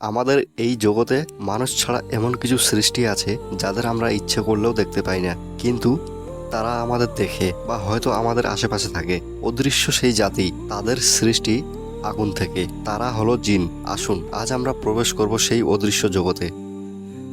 আমাদের এই জগতে মানুষ ছাড়া এমন কিছু সৃষ্টি আছে যাদের আমরা ইচ্ছে করলেও দেখতে পাই না। কিন্তু তারা আমাদের দেখে বা হয়তো আমাদের আশেপাশে থাকে। অদৃশ্য সেই জাতি, তাদের সৃষ্টি আগুন থেকে। তারা হলো জিন। আসুন, আজ আমরা প্রবেশ করব সেই অদৃশ্য জগতে।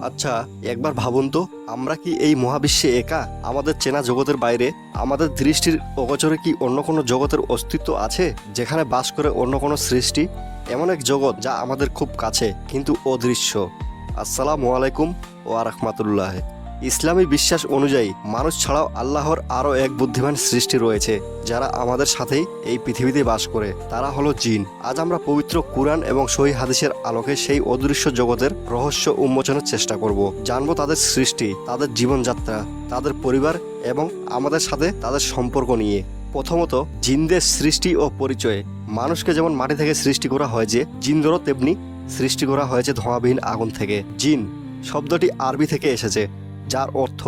আচ্ছা একবার ভাবুন তো, আমরা কি এই মহাবিশ্বে একা? আমাদের চেনা জগতের বাইরে, আমাদের দৃষ্টির অগচরে কি অন্য কোনো জগতের অস্তিত্ব আছে, যেখানে বাস করে অন্য কোনো সৃষ্টি? এমন এক জগৎ যা আমাদের খুব কাছে, কিন্তু অদৃশ্য। আসসালামু আলাইকুম ও আরহামাতুল্লাহ। ইসলামী বিশ্বাস অনুযায়ী, মানুষ ছাড়াও আল্লাহর আরও এক বুদ্ধিমান সৃষ্টি রয়েছে, যারা আমাদের সাথেই এই পৃথিবীতে বাস করে। তারা হলো জিন। আজ আমরা পবিত্র কুরআন এবং সহি হাদিসের আলোকে সেই অদৃশ্য জগতের রহস্য উন্মোচনের চেষ্টা করব। জানব তাদের সৃষ্টি, তাদের জীবনযাত্রা, তাদের পরিবার এবং আমাদের সাথে তাদের সম্পর্ক নিয়ে। প্রথমত জিনদের সৃষ্টি ও পরিচয়ে। মানুষকে যেমন মাটি থেকে সৃষ্টি করা হয় হয়েছে জিনদেরও তেমনি সৃষ্টি করা হয়েছে ধোঁয়াবিহীন আগুন থেকে। জিন শব্দটি আরবি থেকে এসেছে, যার অর্থ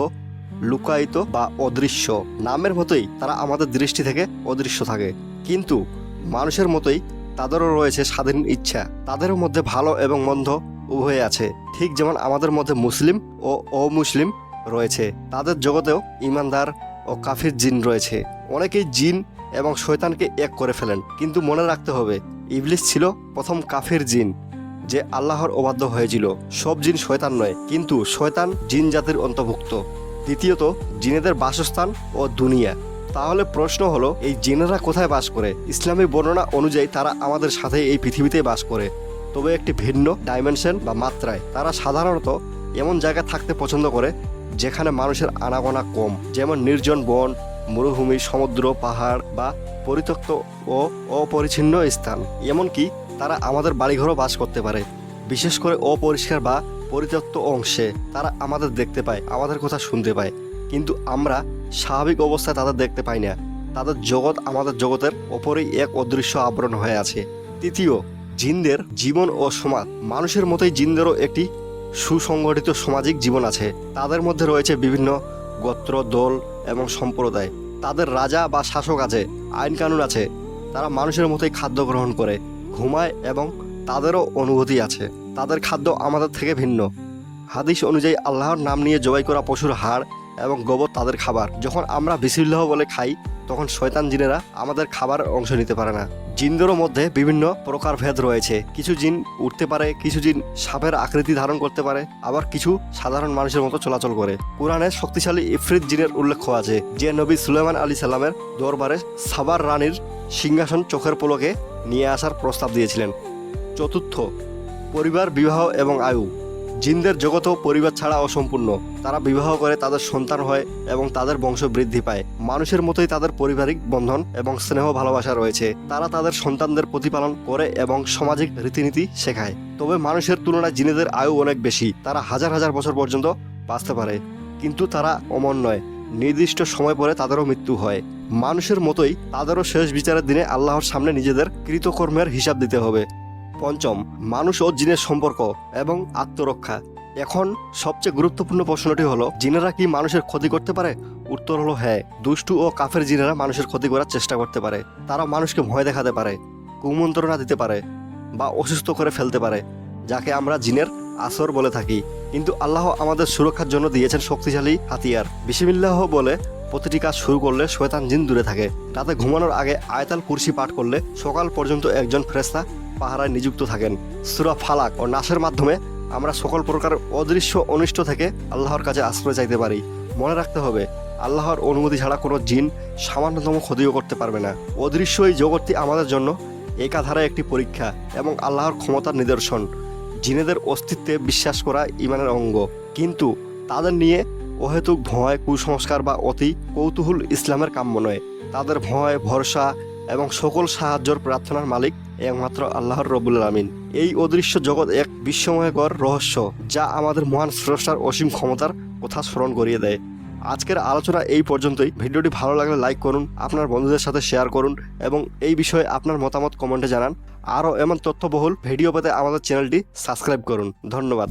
লুকায়িত বা অদৃশ্য। নামের মতোই তারা আমাদের দৃষ্টি থেকে অদৃশ্য থাকে। কিন্তু মানুষের মতোই তাদেরও রয়েছে স্বাধীন ইচ্ছা। তাদেরও মধ্যে ভালো এবং মন্দ উভয় আছে। ঠিক যেমন আমাদের মধ্যে মুসলিম ও অমুসলিম রয়েছে। তাদের জগতেও ইমানদার ও কাফির জিন রয়েছে। অনেকেই জিন এবং শয়তানকে এক করে ফেলেন। কিন্তু মনে রাখতে হবে, ইবলিস ছিল প্রথম কাফির জিন, যে আল্লাহর অবাধ্য হয়েছিল। সব জিন শয়তান নয়, কিন্তু শয়তান জিন জাতির অন্তর্ভুক্ত। দ্বিতীয়ত, জিনেদের বাসস্থান ও দুনিয়া। তাহলে প্রশ্ন হলো, এই জিনেরা কোথায় বাস করে? ইসলামী বর্ণনা অনুযায়ী তারা আমাদের সাথে এই পৃথিবীতে বাস করে। তবে একটি ভিন্ন ডাইমেনশন বা মাত্রায়। তারা সাধারণত এমন জায়গায় থাকতে পছন্দ করে যেখানে মানুষের আনাগোনা কম, যেমন নির্জন বন, মরুভূমি, সমুদ্র, পাহাড় বা পরিত্যক্ত ও অপরিচ্ছিন্ন স্থান। এমনকি তারা আমাদের বাড়িঘরও বাস করতে পারে। বিশেষ করে অপরিষ্কার বা পরিত্যক্ত অংশে তারা আমাদের দেখতে পায়, আমাদের কথা শুনতে পায়। কিন্তু আমরা স্বাভাবিক অবস্থায় তাদের দেখতে পাই না। তাদের জগৎ আমাদের জগতের ওপরেই এক অদৃশ্য আবরণ হয়ে আছে। তৃতীয়, জিনদের জীবন ও সমাজ। মানুষের মতোই জিনদেরও একটি সুসংগঠিত সামাজিক জীবন আছে। তাদের মধ্যে রয়েছে বিভিন্ন গোত্র, দল এবং সম্প্রদায়। তাদের রাজা বা শাসক আছে আইন কানুন আছে। তারা মানুষের মতোই খাদ্য গ্রহণ করে, ঘুমায় এবং তাদেরও অনুভূতি আছে। তাদের খাদ্য আমাদের থেকে ভিন্ন। হাদিস অনুযায়ী আল্লাহর নাম নিয়ে জবাই করা পশুর হাড় এবং গোবর তাদের খাবার। যখন আমরা বিসিল্লাহ বলে খাই, তখন শয়তান জিনেরা আমাদের খাবার অংশ নিতে পারে না। জিনদেরও মধ্যে বিভিন্ন প্রকারভেদ রয়েছে। কিছু জিন উঠতে পারে, কিছু জিন সাপের আকৃতি ধারণ করতে পারে, আবার কিছু সাধারণ মানুষের মতো চলাচল করে। কোরআনে শক্তিশালী ইফরিত জিনের উল্লেখ আছে, যে নবী সুলেমান আলী সাল্লামের দরবারে সাবার রানীর সিংহাসন চোখের পলকে নিয়ে আসার প্রস্তাব দিয়েছিলেন। চতুর্থ, পরিবার, বিবাহ এবং আয়ু। জিনদের জগতেও পরিবার ছাড়া অসম্পূর্ণ। তারা বিবাহ করে, তাদের সন্তান হয় এবং তাদের বংশ বৃদ্ধি পায়। মানুষের মতোই তাদের পারিবারিক বন্ধন এবং স্নেহ ভালোবাসা রয়েছে। তারা তাদের সন্তানদের প্রতিপালন করে এবং সামাজিক রীতিনীতি শেখায়। তবে মানুষের তুলনায় জিনেদের আয়ু অনেক বেশি। তারা হাজার হাজার বছর পর্যন্ত বাঁচতে পারে। কিন্তু তারা অমর নয়। নির্দিষ্ট সময় পরে তাদেরও মৃত্যু হয়। মানুষের মতোই তাদেরও শেষ বিচারের দিনে আল্লাহর সামনে নিজেদের কৃতকর্মের হিসাব দিতে হবে। পঞ্চম, মানুষ ও জিনের সম্পর্ক এবং আত্মরক্ষা। এখন সবচেয়ে গুরুত্বপূর্ণ প্রশ্নটি হলো, জিনেরা কি মানুষের ক্ষতি করতে পারে? উত্তর হলো হ্যাঁ দুষ্টু ও কাফের জিনেরা মানুষের ক্ষতি করার চেষ্টা করতে পারে। তারা মানুষকে ভয় দেখাতে পারে, কুমন্ত্রণা দিতে পারে বা অসুস্থ করে ফেলতে পারে, যাকে আমরা জিনের আসর বলে থাকি। কিন্তু আল্লাহ আমাদের সুরক্ষার জন্য দিয়েছেন শক্তিশালী হাতিয়ার। বিসমিল্লাহ বলে প্রতিটি কাজ শুরু করলে শয়তান জিন দূরে থাকে। রাতে ঘুমানোর আগে আয়তাল কুরসি পাঠ করলে সকাল পর্যন্ত একজন ফ্রেস্তা পাহারায় নিযুক্ত থাকেন। সুরা ফালাক ও নাসের মাধ্যমে আমরা সকল প্রকার অদৃশ্য অনিষ্ট থেকে আল্লাহর কাছে আশ্রয় চাইতে পারি। মনে রাখতে হবে, আল্লাহর অনুমতি ছাড়া কোনো জিন সামান্যতম ক্ষতিও করতে পারবে না। অদৃশ্য এই জগৎটি আমাদের জন্য একাধারে একটি পরীক্ষা এবং আল্লাহর ক্ষমতার নিদর্শন। জিনেদের অস্তিত্বে বিশ্বাস করা ইমানের অঙ্গ। কিন্তু তাদের নিয়ে অহেতুক ভয়, কুসংস্কার বা অতি কৌতূহল ইসলামের কাম্য নয়। তাদের ভয়, ভরসা এবং সকল সাহায্যর প্রার্থনার মালিক একমাত্র আল্লাহর রবুল আমিন এই অদৃশ্য জগৎ এক বিস্ময়কর রহস্য যা আমাদের মহান স্রষ্টার অসীম ক্ষমতার কথা স্মরণ করিয়ে দেয়। আজকের আলোচনা এই পর্যন্তই। ভিডিওটি ভালো লাগলে লাইক করুন, আপনার বন্ধুদের সাথে শেয়ার করুন এবং এই বিষয়ে আপনার মতামত কমেন্টে জানান। আরও এমন তথ্যবহুল ভিডিও পেতে আমাদের চ্যানেলটি সাবস্ক্রাইব করুন। ধন্যবাদ।